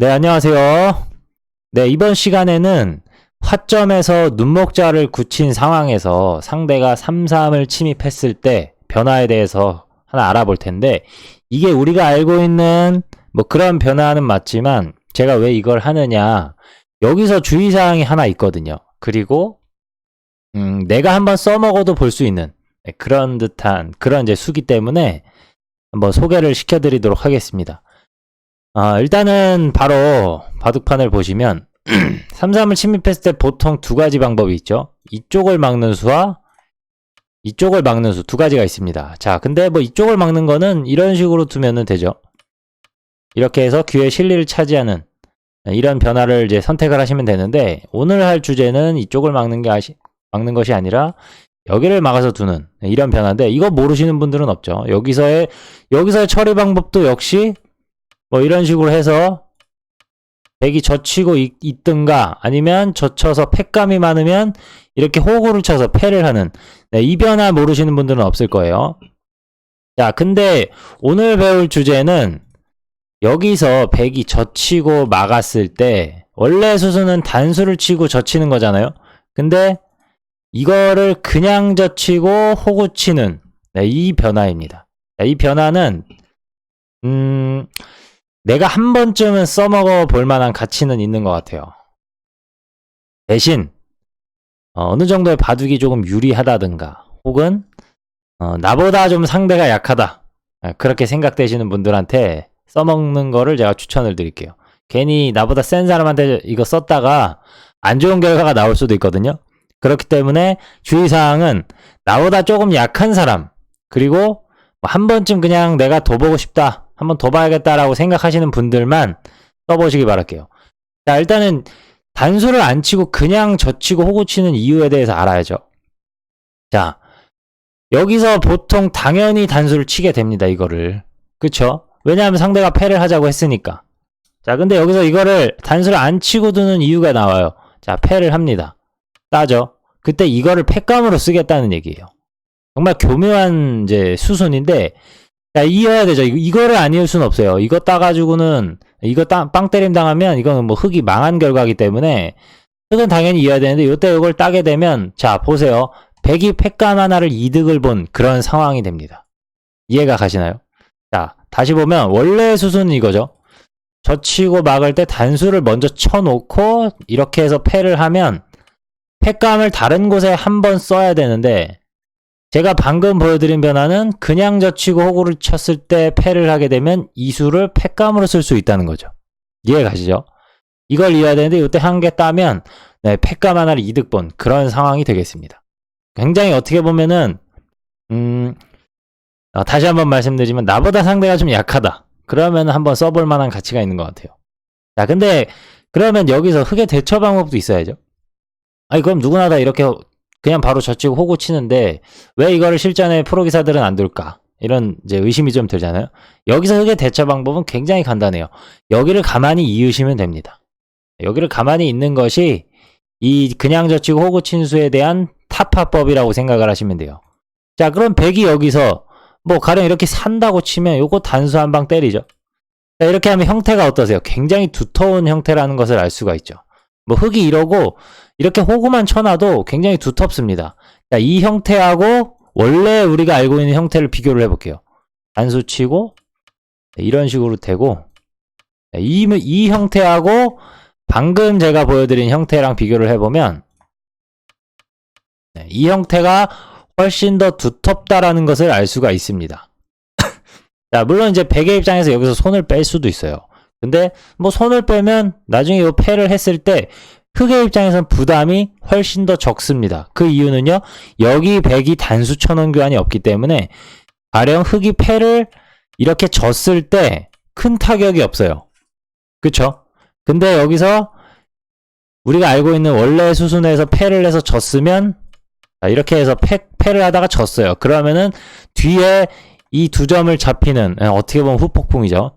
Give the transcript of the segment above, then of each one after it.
네, 안녕하세요. 네, 이번 시간에는 화점에서 눈목자를 굳힌 상황에서 상대가 3-3을 침입했을 때 변화에 대해서 하나 알아볼 텐데, 이게 우리가 알고 있는 뭐 그런 변화는 맞지만, 제가 왜 이걸 하느냐, 여기서 주의사항이 하나 있거든요. 그리고, 음, 내가 한번 써먹어도 볼 수 있는 네, 그런 듯한, 그런 이제 수기 때문에 한번 소개를 시켜드리도록 하겠습니다. 아, 일단은 바로 바둑판을 보시면 3-3을 침입했을 때 보통 두 가지 방법이 있죠. 이쪽을 막는 수와 이쪽을 막는 수 두 가지가 있습니다. 자, 근데 뭐 이쪽을 막는 거는 이런 식으로 두면은 되죠. 이렇게 해서 귀의 실리를 차지하는 이런 변화를 이제 선택을 하시면 되는데 오늘 할 주제는 이쪽을 막는 게 아시, 막는 것이 아니라 여기를 막아서 두는 이런 변화인데 이거 모르시는 분들은 없죠. 여기서의 여기서의 처리 방법도 역시 뭐 이런 식으로 해서 백이 젖히고 있, 있든가 아니면 젖혀서 패감이 많으면 이렇게 호구를 쳐서 패를 하는 네, 이 변화 모르시는 분들은 없을 거예요. 자, 근데 오늘 배울 주제는 여기서 백이 젖히고 막았을 때 원래 수수는 단수를 치고 젖히는 거잖아요. 근데 이거를 그냥 젖히고 호구 치는 네, 이 변화입니다. 자, 이 변화는 음 내가 한 번쯤은 써먹어 볼 만한 가치는 있는 것 같아요. 대신 어, 느 정도의 바둑이 조금 유리하다든가 혹은 어, 나보다 좀 상대가 약하다 아, 그렇게 생각되시는 분들한테 써먹는 거를 제가 추천을 드릴게요. 괜히 나보다 센 사람한테 이거 썼다가 안 좋은 결과가 나올 수도 있거든요. 그렇기 때문에 주의사항은 나보다 조금 약한 사람 그리고 뭐 한 번쯤 그냥 내가 더 보고 싶다 한 번 더 봐야겠다라고 생각하시는 분들만 써보시기 바랄게요. 자, 일단은 단수를 안 치고 그냥 젖히고 호구 치는 이유에 대해서 알아야죠. 자, 여기서 보통 당연히 단수를 치게 됩니다, 이거를. 그쵸? 왜냐하면 상대가 패를 하자고 했으니까. 자, 근데 여기서 이거를 단수를 안 치고 두는 이유가 나와요. 자, 패를 합니다. 따죠? 그때 이거를 패감으로 쓰겠다는 얘기예요. 정말 교묘한 이제 수순인데 자, 이어야 되죠. 이거, 안 이을 수는 없어요. 이거 따가지고는, 이거 따, 빵 때림 당하면 이거는 뭐 흙이 망한 결과기 때문에 흙은 당연히 이어야 되는데 이때 이걸 따게 되면, 자, 보세요. 백이 패감 하나를 이득을 본 그런 상황이 됩니다. 이해가 가시나요? 자, 다시 보면 원래 수순은 이거죠. 젖히고 막을 때 단수를 먼저 쳐놓고 이렇게 해서 패를 하면 패감을 다른 곳에 한 번 써야 되는데 제가 방금 보여드린 변화는 그냥 젖히고 호구를 쳤을 때 패를 하게 되면 이수를 패감으로 쓸 수 있다는 거죠. 이해 가시죠? 이걸 이해해야 되는데 이때 한 개 따면 네, 패감 하나를 이득 본 그런 상황이 되겠습니다. 굉장히 어떻게 보면은 음 어, 다시 한번 말씀드리면 나보다 상대가 좀 약하다. 그러면 한번 써볼 만한 가치가 있는 것 같아요. 자, 근데 그러면 여기서 흙의 대처 방법도 있어야죠. 아니 그럼 누구나 다 이렇게 그냥 바로 젖히고 호구 치는데 왜 이거를 실전에 프로 기사들은 안 둘까? 이런 이제 의심이 좀 들잖아요. 여기서 흙의 대처 방법은 굉장히 간단해요. 여기를 가만히 이으시면 됩니다. 여기를 가만히 있는 것이 이 그냥 젖히고 호구 친수에 대한 타파법이라고 생각을 하시면 돼요. 자, 그럼 백이 여기서 뭐 가령 이렇게 산다고 치면 요거 단수 한 방 때리죠. 자, 이렇게 하면 형태가 어떠세요? 굉장히 두터운 형태라는 것을 알 수가 있죠. 뭐 흙이 이러고 이렇게 호구만 쳐놔도 굉장히 두텁습니다. 자, 이 형태하고 원래 우리가 알고 있는 형태를 비교를 해볼게요. 단수 치고 네, 이런 식으로 되고 네, 이, 이 형태하고 방금 제가 보여드린 형태랑 비교를 해보면 네, 이 형태가 훨씬 더 두텁다라는 것을 알 수가 있습니다. 자, 물론 이제 베개 입장에서 여기서 손을 뺄 수도 있어요. 근데 뭐 손을 빼면 나중에 이 패를 했을 때 흑의 입장에선 부담이 훨씬 더 적습니다. 그 이유는요, 여기 백이 단수 천원 교환이 없기 때문에 가령 흑이 패를 이렇게 졌을 때 큰 타격이 없어요. 그쵸? 근데 여기서 우리가 알고 있는 원래 수순에서 패를 해서 졌으면 이렇게 해서 패, 패를 하다가 졌어요. 그러면은 뒤에 이 두 점을 잡히는 예, 어떻게 보면 후폭풍이죠.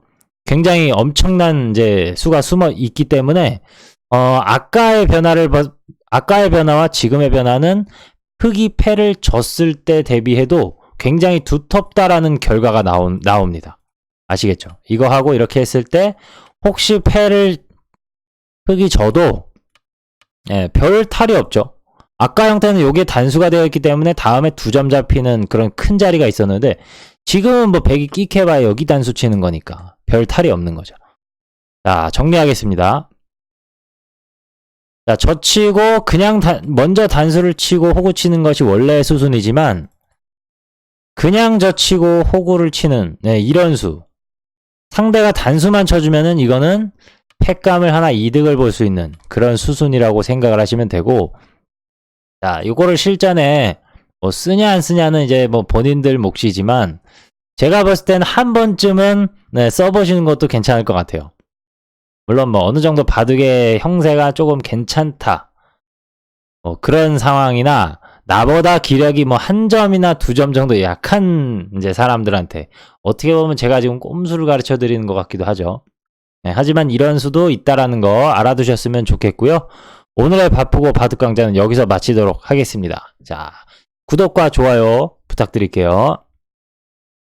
굉장히 엄청난 이제 수가 숨어 있기 때문에 어, 아까의 변화를, 아까의 변화와 지금의 변화는 흙이 패를 졌을 때 대비해도 굉장히 두텁다라는 결과가 나온, 나옵니다. 아시겠죠? 이거 하고 이렇게 했을 때 혹시 패를 흙이 져도 예, 별 탈이 없죠. 아까 형태는 요게 단수가 되어 있기 때문에 다음에 두 점 잡히는 그런 큰 자리가 있었는데 지금은 뭐 백이 끼켜봐야 여기 단수 치는 거니까 별 탈이 없는 거죠. 자, 정리하겠습니다. 자, 저 치고 그냥 단- 먼저 단수를 치고 호구 치는 것이 원래의 수순이지만 그냥 저 치고 호구를 치는 네, 이런 수. 상대가 단수만 쳐주면은 이거는 패감을 하나 이득을 볼 수 있는 그런 수순이라고 생각을 하시면 되고 자, 요거를 실전에 뭐 쓰냐 안 쓰냐는 이제 뭐 본인들 몫이지만 제가 봤을 땐 한 번쯤은 네, 써보시는 것도 괜찮을 것 같아요. 물론 뭐 어느 정도 바둑의 형세가 조금 괜찮다. 뭐 그런 상황이나 나보다 기력이 뭐 한 점이나 두 점 정도 약한 이제 사람들한테 어떻게 보면 제가 지금 꼼수를 가르쳐 드리는 것 같기도 하죠. 네, 하지만 이런 수도 있다라는 거 알아두셨으면 좋겠고요. 오늘의 바쁘고 바둑 강좌는 여기서 마치도록 하겠습니다. 자, 구독과 좋아요 부탁드릴게요.